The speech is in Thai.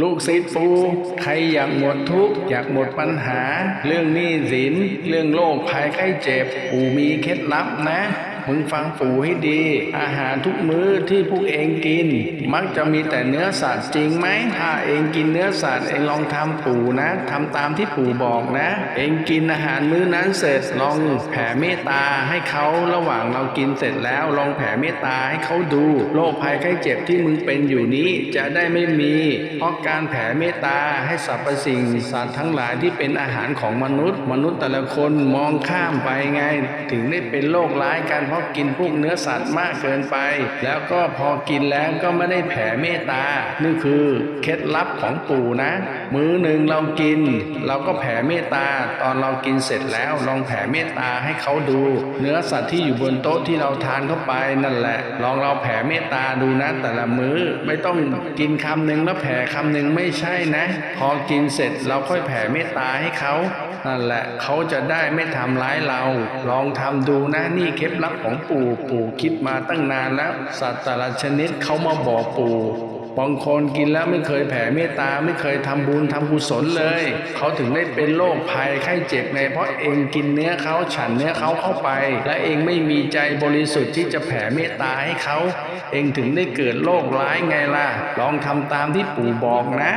ลูกศิษย์ปูใครอยากหมดทุกข์อยากหมดปัญหา เรื่องหนี้สิน เรื่องโรคภัยไข้เจ็บปู่มีเคล็ดลับนะ มึงฟังปู่ให้ดี อาหารทุกมื้อที่พวกเองกิน มักจะมีแต่เนื้อสัตว์จริงไหมถ้าเองกินเนื้อสัตว์เองลองทำปู่นะทำตามที่ปู่บอกนะ เองกินอาหารมื้อนั้นเสร็จลองแผ่เมตตาให้เขาระหว่างเรากินเสร็จแล้วลองแผ่เมตตาให้เขาดูโรคภัยไข้เจ็บที่มึงเป็นอยู่นี้จะได้ไม่มี เพราะการแผ่เมตตาให้สรรพสิ่งสัตว์ทั้งหลายที่เป็นอาหารของมนุษย์ มนุษย์แต่ละคนมองข้ามไปไง ถึงได้เป็นโรคร้ายกันเพราะกินพวกเนื้อสัตว์มากเกินไป แล้วก็พอกินแล้วก็ไม่ได้แผ่เมตตา นี่คือเคล็ดลับของปู่นะ มื้อหนึ่งเรากิน เราก็แผ่เมตตา ตอนเรากินเสร็จแล้วลองแผ่เมตตาให้เขาดู เนื้อสัตว์ที่อยู่บนโต๊ะที่เราทานเข้าไปนั่นแหละ ลองเราแผ่เมตตาดูนะ แต่ละมื้อไม่ต้องกินคำหนึ่งแล้วแผ่คำหนึ่งไม่ใช่นะ พอกินเสร็จเราค่อยแผ่เมตตาให้เขานั่นแหละเขาจะได้ไม่ทำร้ายเรา ลองทำดูนะนี่เคล็ดลับของปู่ปู่คิดมาตั้งนานแล้วสัตว์แต่ละชนิดเขามาบอกปู่บางคนกินแล้วไม่เคยแผ่เมตตาไม่เคยทำบุญทำกุศลเลย เขาถึงได้เป็นโรคภัยไข้เจ็บไงเพราะเองกินเนื้อเขาฉันเนื้อเขาเข้าไป และเองไม่มีใจบริสุทธิ์ที่จะแผ่เมตตาให้เขา เองถึงได้เกิดโรคร้ายไงล่ะ ลองทำตามที่ปู่บอกนะ